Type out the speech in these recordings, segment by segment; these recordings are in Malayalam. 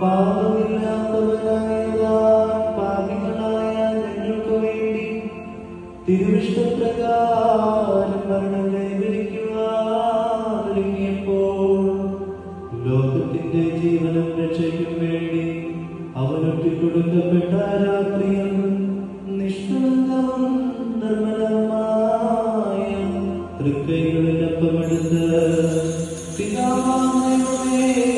പാപമില്ലാത്തവനായ പാപികളായ ഞങ്ങൾക്ക് വേണ്ടി തിരുവിഷ്ടപ്രകാരം മരണം കൈവരിക്കുവാനൊരുങ്ങിയപ്പോൾ ലോകത്തിന്റെ ജീവനും രക്ഷയ്ക്കും വേണ്ടി അവനൊറ്റിക്കൊടുക്കപ്പെട്ട ആ രാത്രിയിൽ നിഷ്കളങ്കവും നിർമ്മലമായ പിതാവാമേ നിന്നെ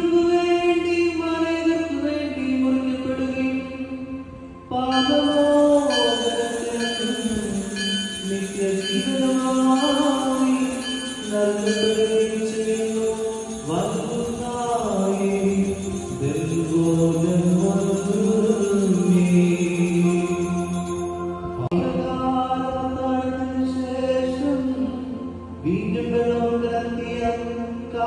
നിങ്ങൾക്ക് വേണ്ടി മലയർക്ക് വേണ്ടി മുറിക്കപ്പെടുകയും പാപമോചനത്തിനും നൽകപ്പെടുകയും ചെയ്യുന്നു. കാലത്തിന് ശേഷം വീണ്ടും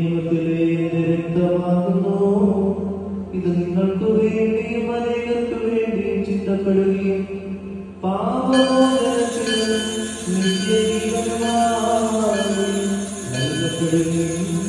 നിയമത്തിലെ എന്റെ രക്തമാകുന്നു? ഇത് നിങ്ങൾക്കു വേണ്ടിയും അനേകർക്കു വേണ്ടിയും ചിന്തപ്പെടുകയും പാപമോചനത്തിൽ നിത്യജീവനമായി നൽകപ്പെടുകയും